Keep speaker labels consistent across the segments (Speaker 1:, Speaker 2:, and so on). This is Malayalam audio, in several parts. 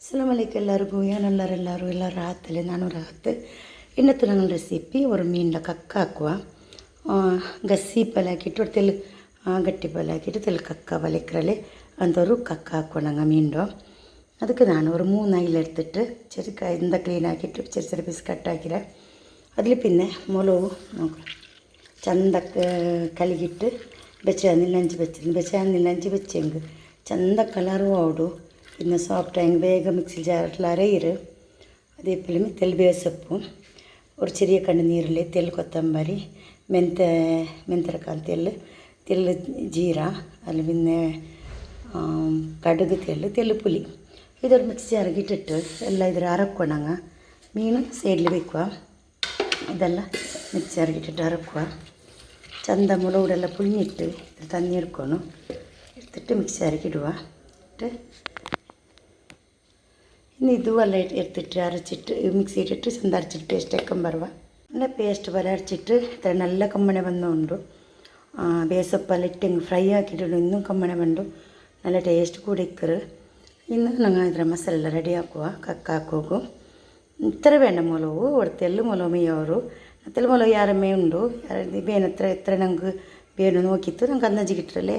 Speaker 1: അസ്സലാമലൈക്കും എല്ലാവർക്കും ഞാനെല്ലാവരും എല്ലാവരും എല്ലാവരും റാഹത്തല്ലേ ನಾನು റാഹത്ത് ഇന്നത്തെ ഞങ്ങൾ റെസിപ്പി ഒരു മീനിൻ്റെ കക്ക ആക്കുക ಗಸಿ ಪಲ್ಯ ಹಾಕಿಟ್ಟು ഒരു ತೆಲು ಗಟ್ಟಿ ಪಲ್ಯ ಹಾಕಿಟ್ಟು ತೆಲು ಕಕ್ಕ വലിക്കറല് ಅಂಥವ್ರು ಕಕ್ಕ ಹಾಕುವ ನಂಗೆ ಮೀನು ಅದಕ್ಕೆ ನಾನು ഒരു മൂന്ന് അയില എടുത്തിട്ട് ചെറിയ ക- എന്താ ക്ലീൻ ആക്കിയിട്ട് ചെറിയ ചെറിയ പീസ് കട്ടാക്കിര അതിൽ പിന്നെ മുളക് നോക്കാം ಚಂದಕ್ಕೆ ಕಲಿಗಿಟ್ಟು ಬೆಚ್ಚಂದಿಲ್ಲ ನಂಜಿ ಬೆಚ್ಚ ಬೆಚ್ಚಂದಿಲ್ಲ ನಂಜಿ ಬೆಚ್ಚಂಗೆ ಚಂದ ಕಲರು ಔಡು പിന്നെ സോഫ്റ്റ് ആയി വേഗം മിക്സി ജാറിൽ അരയിര് അതേപോലെ തെൽ ಬೇಸಪ್ಪು ഒരു ചെറിയ കണ്ണ് നീരിൽ തെൽ കൊത്തമ്പരി ಮೆಂತ್ಯ ಮೆಂತ್ಯಕಾಲ್ ತೆಲ್ಲು ತೆಲ್ಲು ಜೀರ ಅಲ್ಲಿ പിന്നെ കടുക് തെല്ല് തെല്ല് പുളി ഇതൊരു മിക്സ് ജാറിക്കിട്ടിട്ട് എല്ലാം ഇതിൽ അരക്കണങ്ങ മീൻ സൈഡിൽ വെക്കുക ഇതെല്ലാം മിക്സ് ജാറിക്കിട്ടിട്ട് അരക്കുക ചന്ത മുളകൂടെല്ലാം പുളിഞ്ഞിട്ട് ഇതിൽ തന്നി എടുക്കണം എടുത്തിട്ട് മിക്സ് ഇനി ഇതുപോലെ എടുത്തിട്ട് അരച്ചിട്ട് മിക്സി ഇട്ടിട്ട് ചന്തരച്ചിട്ട് ടേസ്റ്റൊക്കെ പറവാം. നല്ല പേസ്റ്റ് പോലെ അരച്ചിട്ട് ഇത്ര നല്ല കമ്മണ വന്നുകൊണ്ട് ബേസപ്പല ഇട്ട് ഫ്രൈ ആക്കിയിട്ട് ഇന്നും കമ്മണ വേണ്ടു നല്ല ടേസ്റ്റ് കൂടി ഇക്കറ്. ഇന്ന് ഞങ്ങൾ ഇത്ര മസാല റെഡി ആക്കുക കക്കാക്കും ഇത്ര വേണ്ട മുളക്. ഇവിടുത്തെ എല്ലാം മുളകുമയോറു അത്ര മുളക് ഏറമേ ഉണ്ടു? വേനത്ര എത്ര ഞങ്ങൾക്ക് വേനൽ നോക്കിയിട്ട് ഞങ്ങൾക്ക് അന്തജ് കിട്ടില്ലേ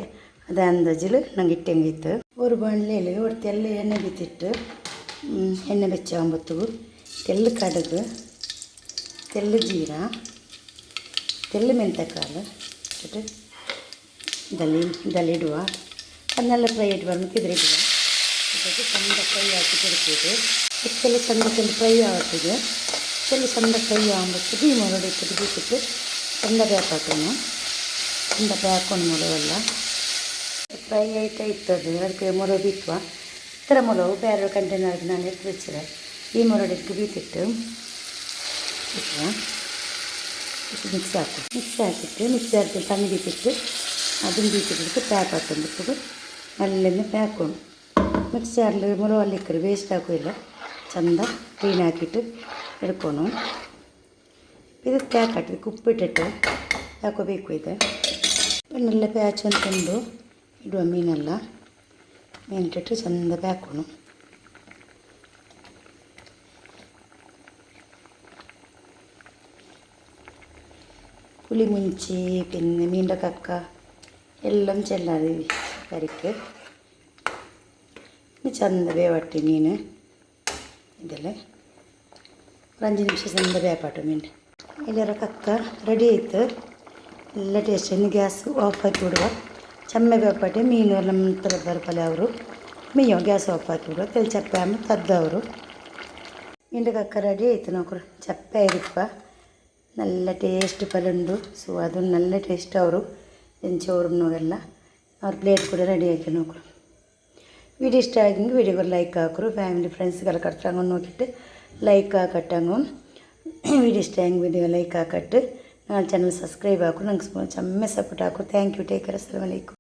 Speaker 1: അത് അന്തജിൽ ഞങ്ങൾ ഇട്ടെങ്കിൽ ഒരു പണിലേൽ ഇവിടുത്തെ എല്ലാം എണ്ണ വിത്തിട്ട് ಎಣ್ಣೆ ಬೆಚ್ಚಂಬತ್ತುಗು ತೆಲ್ಲು ಕಡುಗು ತೆಲ್ಲು ಜೀರಾ ತೆಲ್ಲು ಮೆಂತೆಕಾಳು ಇಟ್ಟು ದಲಿ ದಲಿಡುವ ಅದನ್ನೆಲ್ಲ ಫ್ರೈ ಇಟ್ಟು ಬರ್ಬೇಕು ಇದ್ರಿಡುವ ಇಟ್ಟು ಸಣ್ಣ ಫ್ರೈ ಹಾಕಿ ಕೊಡ್ತೀವಿ ಇಷ್ಟೆಲ್ಲ ಸಣ್ಣ ಚೆಂದ ಫ್ರೈ ಆಗ್ತದೆ ചെറിയ സണ്ട ഫ്രൈ ആകുമ്പോഴേക്ക് ഈ മുളക് ഇട്ടിട്ട് കൂട്ടിട്ട് സണ്ട പേക്കാക്കുന്നു സണ്ട പേക്കൊന്നും മുളകല്ല ഫ്രൈ ആയിട്ട് ഇട്ടത് അവർക്ക് മുളക് ഇട്ടുക ಇತರ ಮೊಳವು ಬೇರೆ ಕಂಟೈನರ್ಗೆ ನಾನು ಎತ್ತು വെച്ചത് ഈ മുളക് ബീത്തിട്ട് ഇട്ടുക ഇത് മിക്സ് ആക്കും മിക്സ് ആക്കിയിട്ട് മിക്സ് ആക്കി തണ്ണി ബീത്തിട്ട് അതും ബീത്തിട്ട് പാക്ക് ആക്കുമ്പോഴത്തേക്ക് നല്ലെന്ന് പാക്കണം മിക്സറിൽ മുളക് അല്ലിക്കറി വേസ്റ്റ് ആക്കില്ല ചന്ത ക്ലീൻ ആക്കിയിട്ട് എടുക്കണം ഇത് ಪ್ಯಾಕಾಟಿ ಉಪ್ಪಿಟ್ಟಿಟ್ಟು ಹಾಕೋಬೇಕು ಇದೆ ಇನ್ನೆಲ್ಲ ಪ್ಯಾಚ್ ಅಂತಂದು ಇಡುವ ಮೀನೆಲ್ಲ വേണ്ടിയിട്ട് ചെന്ത ബാക്കണം പുളിമുഞ്ചി പിന്നെ മീന്റെ കക്ക എല്ലാം ചെല്ലാതെ കറിക്ക് ചന്തവേ വട്ടി മീൻ. ഇതിൽ ഒരു അഞ്ച് നിമിഷം ചന്തവേ പാട്ടു മീൻ. അതിലേറെ കക്ക റെഡി ആയിട്ട്. എല്ലാ ടേസ്റ്റും ഗ്യാസ് ഓഫാക്കി വിടുക ಹಾಕಿ ಬಿಡುವ ಚಮ್ಮೆ ಬೇಪಾಟಿ ಮೀನು ಎಲ್ಲ ಥರ ಬರಪಲ್ಲ ಅವರು ಮೀಯೋ ಗ್ಯಾಸ್ ಆಫ್ ಹಾಕಿ ಬಿಡುವ ತೆಲ್ ಚಪ್ಪೆ ಆಮೇಲೆ ತದ್ದವರು മീൻ്റെ കക്ക റെഡി ആയിട്ട് നോക്കൂ ചപ്പ ആയിരിപ്പ നല്ല ടേസ്റ്റ് പലുണ്ട് ಸೊ ಅದು നല്ല ಟೇಸ್ಟ್ ಅವರು ചോറുണ്ണുകല്ല ಅವ್ರ ಪ್ಲೇಟ್ ಕೂಡ ರೆಡಿ ಆಕಿ ನೋಕ್ರು വീഡിയോ ഇഷ്ടമായെങ്കിൽ വീഡിയോ ലൈക്ക് ആക്കൂ ഫാമിലി ഫ്രണ്ട്സുകളെ കറക്റ്റ് നോക്കിയിട്ട് ലൈക്ക് ആക്കട്ടങ്ങും വീഡിയോ ഇഷ്ടമായെങ്കിൽ വീഡിയോ ലൈക്ക് ആക്കട്ട് ఛానల్ సబ్స్క్రైబ್ ಆಗೂ ನಂಗೆ ಚೆಮ್ಮೆ ಸಪೋರ್ಟ್ ಹಾಕು ಥ್ಯಾಂಕ್ ಯು ಟೇಕ್ ಕೇರ್ ಅಸ್ಸಲಾಮಲೈಕು